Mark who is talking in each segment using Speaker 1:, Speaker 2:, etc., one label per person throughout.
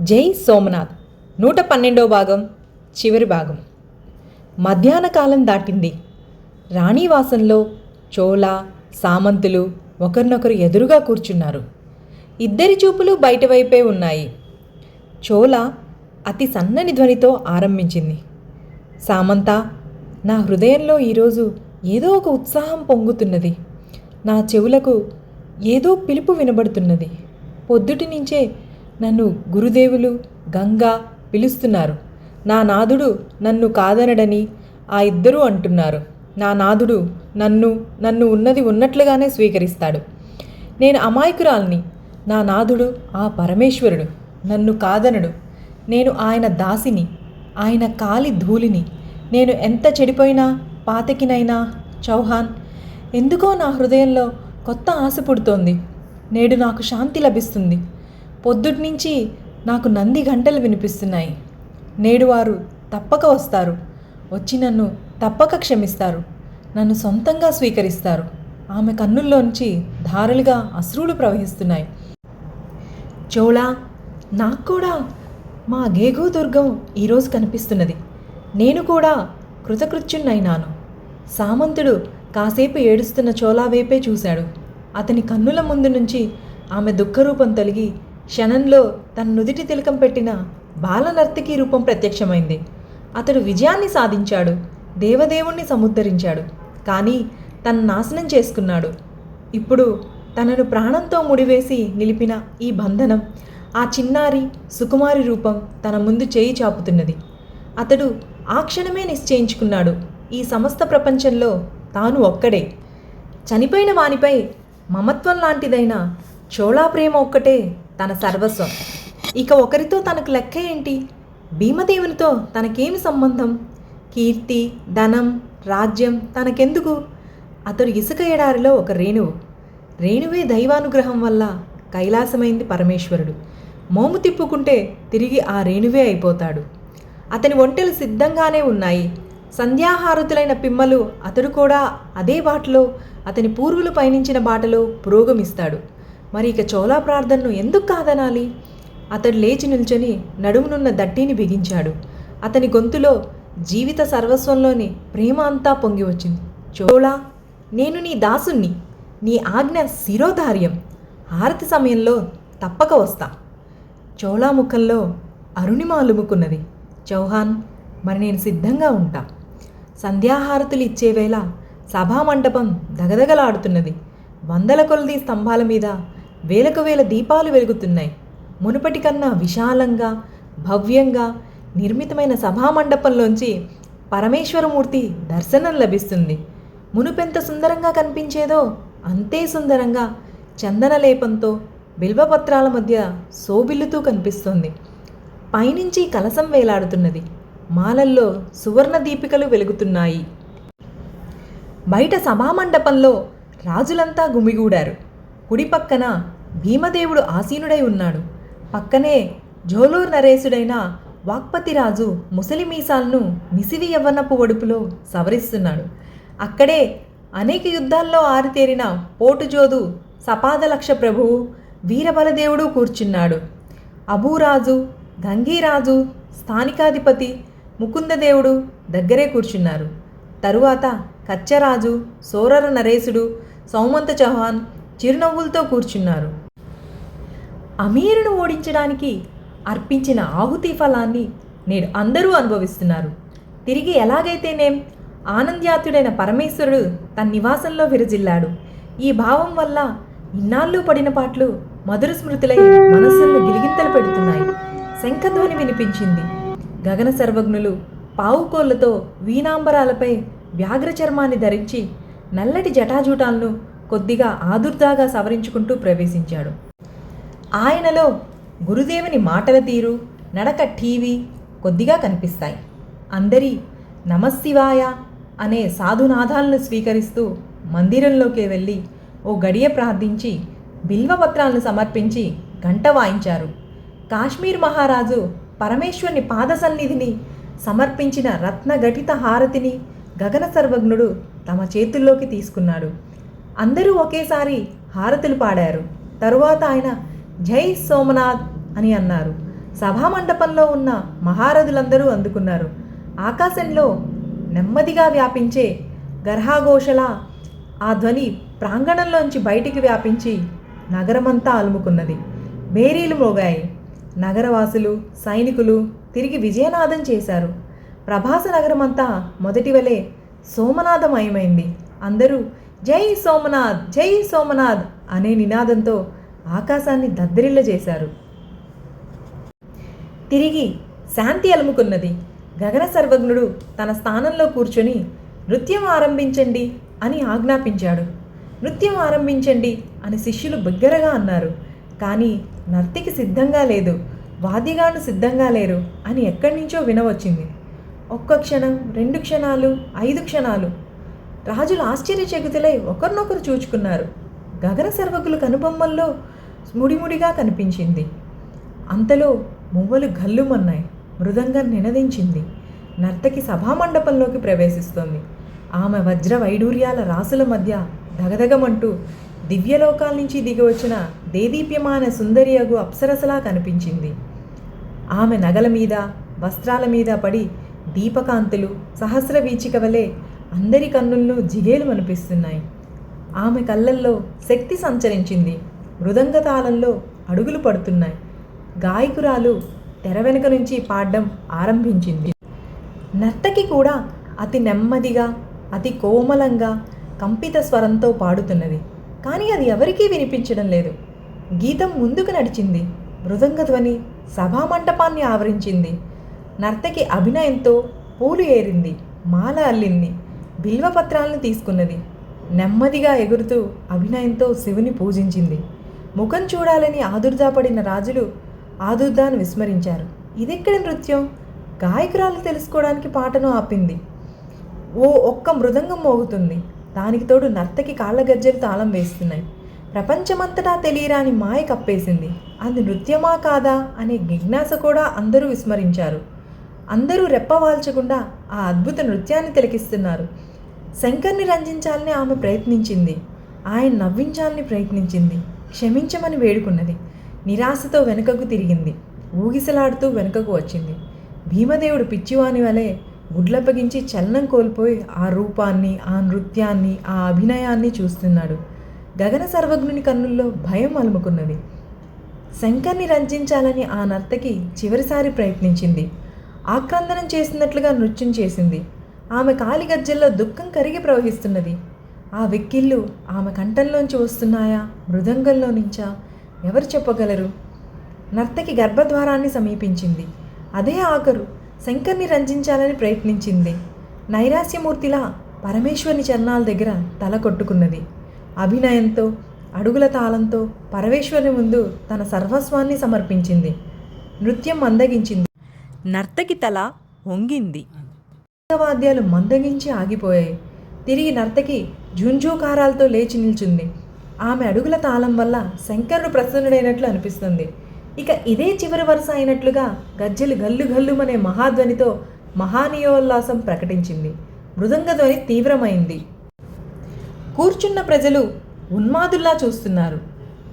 Speaker 1: జై సోమనాథ్. నూట పన్నెండో భాగం చివరి భాగం. మధ్యాహ్న కాలం దాటింది. రాణివాసంలో చోళ సామంతులు ఒకరినొకరు ఎదురుగా కూర్చున్నారు. ఇద్దరి చూపులు బయట వైపే ఉన్నాయి. చోళ అతి సన్నని ధ్వనితో ఆరంభించింది. సామంత నా హృదయంలో ఈరోజు ఏదో ఒక ఉత్సాహం పొంగుతున్నది. నా చెవులకు ఏదో పిలుపు వినబడుతున్నది. పొద్దుటి నుంచే నన్ను గురుదేవులు గంగా పిలుస్తున్నారు. నా నాదుడు నన్ను కాదనడని ఆ ఇద్దరూ అంటున్నారు. నా నాదుడు నన్ను నన్ను ఉన్నది ఉన్నట్లుగానే స్వీకరిస్తాడు. నేను అమాయకురాల్ని. నా నాదుడు ఆ పరమేశ్వరుడు. నన్ను కాదనడు. నేను ఆయన దాసిని ఆయన కాలి ధూళిని. నేను ఎంత చెడిపోయినా పాతకినైనా చౌహాన్ ఎందుకో నా హృదయంలో కొత్త ఆశ పుడుతోంది. నేడు నాకు శాంతి లభిస్తుంది. పొద్దుటినుంచి నాకు నంది గంటలు వినిపిస్తున్నాయి. నేడు వారు తప్పక వస్తారు. వచ్చి నన్ను తప్పక క్షమిస్తారు. నన్ను సొంతంగా స్వీకరిస్తారు. ఆమె కన్నుల్లోంచి ధారలుగా అశ్రువులు ప్రవహిస్తున్నాయి. చోళా నాకు కూడా మా గేగు దుర్గం ఈరోజు కనిపిస్తున్నది. నేను కూడా కృతకృత్యున్నైనాను సామంతుడు కాసేపు ఏడుస్తున్న చోళా వైపే చూశాడు. అతని కన్నుల ముందు నుంచి ఆమె దుఃఖరూపం తొలగి క్షణంలో తన నుదిటి తిలకం పెట్టిన బాలనర్తకి రూపం ప్రత్యక్షమైంది. అతడు విజయాన్ని సాధించాడు దేవదేవుణ్ణి సముద్ధరించాడు కానీ తన నాశనం చేసుకున్నాడు. ఇప్పుడు తనను ప్రాణంతో ముడివేసి నిలిపిన ఈ బంధనం ఆ చిన్నారి సుకుమారి రూపం తన ముందు చేయి చాపుతున్నది. అతడు ఆ క్షణమే నిశ్చయించుకున్నాడు ఈ సమస్త ప్రపంచంలో తాను ఒక్కడే. చనిపోయిన వానిపై మమత్వం లాంటిదైన చోళా ప్రేమ ఒక్కటే తన సర్వస్వం. ఇక ఒకరితో తనకు లెక్క ఏంటి? భీమదేవునితో తనకేమి సంబంధం? కీర్తి ధనం రాజ్యం తనకెందుకు? అతడు ఇసుక ఎడారిలో ఒక రేణువు. రేణువే దైవానుగ్రహం వల్ల కైలాసమైంది పరమేశ్వరుడు. మోము తిప్పుకుంటే తిరిగి ఆ రేణువే అయిపోతాడు. అతని ఒంటెలు సిద్ధంగానే ఉన్నాయి. సంధ్యాహారతులైన పిమ్మలు అతడు కూడా అదే బాటలో అతని పూర్వులు పయనించిన బాటలో పురోగమిస్తాడు. మరి ఇక చోళా ప్రార్థనను ఎందుకు కాదనాలి? అతడు లేచి నిల్చొని నడుమునున్న దట్టిని బిగించాడు. అతని గొంతులో జీవిత సర్వస్వంలోని ప్రేమ అంతా పొంగి వచ్చింది. చోళా నేను నీ దాసుణ్ణి. నీ ఆజ్ఞ శిరోధార్యం. హారతి సమయంలో తప్పక వస్తా. చోళా ముఖంలో అరుణిమ అలుముకున్నది. చౌహాన్ మరి నేను సిద్ధంగా ఉంటా. సంధ్యాహారతులు ఇచ్చేవేళ సభామండపం దగదగలాడుతున్నది. వందల కొలది స్తంభాల మీద వేలకు వేల దీపాలు వెలుగుతున్నాయి. మునుపటి కన్నా విశాలంగా భవ్యంగా నిర్మితమైన సభామండపంలోంచి పరమేశ్వరమూర్తి దర్శనం లభిస్తుంది. మునుపెంత సుందరంగా కనిపించేదో అంతే సుందరంగా చందనలేపంతో బిల్వపత్రాల మధ్య సోబిల్లుతూ కనిపిస్తోంది. పైనుంచి కలసం వేలాడుతున్నది. మాలల్లో సువర్ణ దీపికలు వెలుగుతున్నాయి. బయట సభామండపంలో రాజులంతా గుమిగూడారు. కుడి పక్కన భీమదేవుడు ఆసీనుడై ఉన్నాడు. పక్కనే జోలూరు నరేశుడైన వాక్పతిరాజు ముసలి మీసాలను మిసివి యవ్వనపు ఒడుపులో సవరిస్తున్నాడు. అక్కడే అనేక యుద్ధాల్లో ఆరితేరిన పోటుజోదు సపాదలక్ష ప్రభువు వీరబలదేవుడు కూర్చున్నాడు. అబూరాజు గంగీరాజు స్థానికాధిపతి ముకుందదేవుడు దగ్గరే కూర్చున్నారు. తరువాత కచ్చరాజు సోరర నరేశుడు సౌమంత చౌహాన్ చిరునవ్వులతో కూర్చున్నారు. అమీరును ఓడించడానికి అర్పించిన ఆహుతి ఫలాన్ని నేడు అందరూ అనుభవిస్తున్నారు. తిరిగి ఎలాగైతేనేం ఆనంద్యాతుడైన పరమేశ్వరుడు తన నివాసంలో విరజిల్లాడు. ఈ భావం వల్ల ఇన్నాళ్ళు పడిన పాటలు మధుర స్మృతులై మనస్సులను గిలిగింతలు పెడుతున్నాయి. శంఖధ్వని వినిపించింది. గగన సర్వజ్ఞులు పావుకోళ్ళతో వీణాంబరాలపై వ్యాఘ్ర చర్మాన్ని ధరించి నల్లటి జటాజూటాలను కొద్దిగా ఆదుర్దాగా సవరించుకుంటూ ప్రవేశించాడు. ఆయనలో గురుదేవుని మాటల తీరు నడక టీవీ కొద్దిగా కనిపిస్తాయి. అందరి నమశివాయ అనే సాధునాదాలను స్వీకరిస్తూ మందిరంలోకి వెళ్ళి ఓ గడియ ప్రార్థించి బిల్వపత్రాలను సమర్పించి గంట వాయించారు. కాశ్మీర్ మహారాజు పరమేశ్వరుని పాద సన్నిధిని సమర్పించిన రత్నఘటిత హారతిని గగన సర్వజ్ఞుడు తమ చేతుల్లోకి తీసుకున్నాడు. అందరూ ఒకేసారి హారతులు పాడారు. తరువాత ఆయన జై సోమనాథ్ అని అన్నారు. సభామండపంలో ఉన్న మహారథులందరూ అందుకున్నారు. ఆకాశంలో నెమ్మదిగా వ్యాపించే గర్హాఘోషల ఆ ధ్వని ప్రాంగణంలోంచి బయటికి వ్యాపించి నగరమంతా అలుముకున్నది. బేరీలు మోగాయి. నగరవాసులు సైనికులు తిరిగి విజయనాదం చేశారు. ప్రభాస నగరమంతా మొదటి వలె సోమనాథమయమైంది. అందరూ జై సోమనాథ్ జై సోమనాథ్ అనే నినాదంతో ఆకాశాన్ని దద్దరిల్ల చేశారు తిరిగి శాంతి అలుముకున్నది. గగన సర్వజ్ఞుడు తన స్థానంలో కూర్చొని నృత్యం ఆరంభించండి అని ఆజ్ఞాపించాడు. నృత్యం ఆరంభించండి అని శిష్యులు బిగ్గరగా అన్నారు. కానీ నర్తికి సిద్ధంగా లేదు. వాదిగాను సిద్ధంగా లేరు అని ఎక్కడి నుంచో వినవచ్చింది. ఒక్క క్షణం రెండు క్షణాలు ఐదు క్షణాలు రాజులు ఆశ్చర్యచకితులై ఒకరినొకరు చూచుకున్నారు. గగన సర్వకులు కనుబొమ్మల్లో ముడిముడిగా కనిపించింది. అంతలో మువ్వలు గల్లుమన్నాయి. మృదంగం నినదించింది. నర్తకి సభామండపంలోకి ప్రవేశిస్తోంది. ఆమె వజ్ర వైడూర్యాల రాసుల మధ్య దగదగమంటూ దివ్యలోకాల నుంచి దిగివచ్చిన దేదీప్యమాన సుందరియగు అప్సరసలా కనిపించింది. ఆమె నగల మీద వస్త్రాల మీద పడి దీపకాంతులు సహస్ర వీచిక వలె అందరి కన్నుల్లో జిగేలు అనిపిస్తున్నాయి ఆమె కళ్ళల్లో శక్తి సంచరించింది. మృదంగ తాళంలో అడుగులు పడుతున్నాయి. గాయకురాలు తెర వెనుక నుంచి పాడడం ఆరంభించింది. నర్తకి కూడా అతి నెమ్మదిగా అతి కోమలంగా కంపిత స్వరంతో పాడుతున్నది. కానీ అది ఎవరికీ వినిపించడం లేదు. గీతం ముందుకు నడిచింది. మృదంగ ధ్వని సభామంటపాన్ని ఆవరించింది. నర్తకి అభినయంతో పూలు ఏరింది. మాల అల్లింది. బిల్వపత్రాలను తీసుకున్నది. నెమ్మదిగా ఎగురుతూ అభినయంతో శివుని పూజించింది. ముఖం చూడాలని ఆదుర్దాపడిన రాజులు ఆదుర్దాను విస్మరించారు. ఇదెక్కడ నృత్యం? గాయకురాలు తెలుసుకోవడానికి పాటను ఆపింది. ఓ ఒక్క మృదంగం మోగుతుంది. దానికి తోడు నర్తకి కాళ్ళ గజ్జలు తాళం వేస్తున్నాయి. ప్రపంచమంతటా తెలియరాని మాయ కప్పేసింది. అది నృత్యమా కాదా? అనే జిజ్ఞాస కూడా అందరూ విస్మరించారు. అందరూ రెప్పవాల్చకుండా ఆ అద్భుత నృత్యాన్ని తిలకిస్తున్నారు. శంకర్ని రంజించాలని ఆమె ప్రయత్నించింది. ఆయన నవ్వించాలని ప్రయత్నించింది. క్షమించమని వేడుకున్నది. నిరాశతో వెనుకకు తిరిగింది. ఊగిసలాడుతూ వెనుకకు వచ్చింది. భీమదేవుడు పిచ్చివాని వలె గుడ్లప్పగించి చలనం కోల్పోయి ఆ రూపాన్ని ఆ నృత్యాన్ని ఆ అభినయాన్ని చూస్తున్నాడు. గగన సర్వజ్ఞుని కన్నుల్లో భయం అలుముకున్నది. శంకర్ని రంజించాలని ఆ నర్తకి చివరిసారి ప్రయత్నించింది. ఆక్రందనం చేసినట్లుగా నృత్యం చేసింది. ఆమె కాలి గజ్జల్లో దుఃఖం కరిగి ప్రవహిస్తున్నది. ఆ వెక్కిళ్ళు ఆమె కంఠంలోంచి వస్తున్నాయా? మృదంగంలో నుంచా? ఎవరు చెప్పగలరు? నర్తకి గర్భద్వారాన్ని సమీపించింది. అదే ఆఖరు శంకర్ని రంజించాలని ప్రయత్నించింది. నైరాస్యమూర్తిలా పరమేశ్వరుని చరణాల దగ్గర తల కొట్టుకున్నది. అభినయంతో అడుగుల తాళంతో పరమేశ్వరుని ముందు తన సర్వస్వాన్ని సమర్పించింది. నృత్యం మందగించింది. నర్తకి తల వంగింది. వాద్యాలు మందగించి ఆగిపోయాయి. తిరిగి నర్తకి జుంజూకారాలతో లేచి నిల్చుంది. ఆమె అడుగుల తాళం వల్ల శంకరుడు ప్రసన్నుడైనట్లు అనిపిస్తుంది. ఇక ఇదే చివరి వరుస అయినట్లుగా గజ్జెలు గల్లు గల్లుమనే మహాధ్వనితో మహానీయోల్లాసం ప్రకటించింది. మృదంగ ధ్వని తీవ్రమైంది. కూర్చున్న ప్రజలు ఉన్మాదుల్లా చూస్తున్నారు.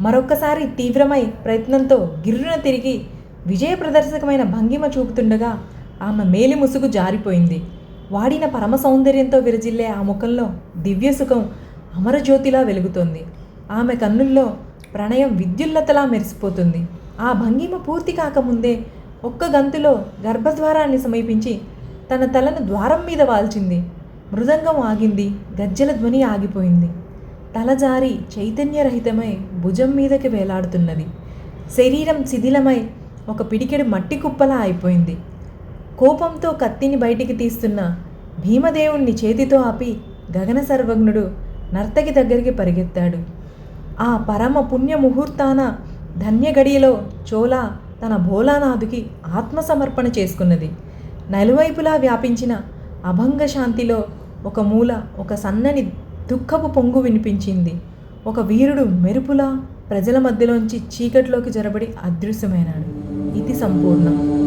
Speaker 1: మరొక్కసారి తీవ్రమై ప్రయత్నంతో గిర్రున తిరిగి విజయ ప్రదర్శకమైన భంగిమ చూపుతుండగా ఆమె మేలి ముసుగు జారిపోయింది. వాడిన పరమ సౌందర్యంతో విరజిల్లే ఆ ముఖంలో దివ్య సుఖం అమరజ్యోతిలా వెలుగుతోంది. ఆమె కన్నుల్లో ప్రణయం విద్యుల్లతలా మెరిసిపోతుంది. ఆ భంగిమ పూర్తి కాకముందే ఒక్క గంతులో గర్భద్వారాన్ని సమీపించి తన తలను ద్వారం మీద వాల్చింది. మృదంగం ఆగింది. గజ్జల ధ్వని ఆగిపోయింది. తల జారి చైతన్యరహితమై భుజం మీదకి వేలాడుతున్నది. శరీరం శిథిలమై ఒక పిడికెడు మట్టి కుప్పలా అయిపోయింది. కోపంతో కత్తిని బయటికి తీస్తున్న భీమదేవుణ్ణి చేతితో ఆపి గగన సర్వజ్ఞుడు నర్తకి దగ్గరికి పరిగెత్తాడు. ఆ పరమ పుణ్య ముహూర్తాన ధన్యగడియలో చోళ తన భోలానాథుకి ఆత్మసమర్పణ చేసుకున్నది. నలువైపులా వ్యాపించిన అభంగ శాంతిలో ఒక మూల ఒక సన్నని దుఃఖపు పొంగు వినిపించింది. ఒక వీరుడు మెరుపులా ప్రజల మధ్యలోంచి చీకట్లోకి జరబడి అదృశ్యమైనాడు. ఇది సంపూర్ణం.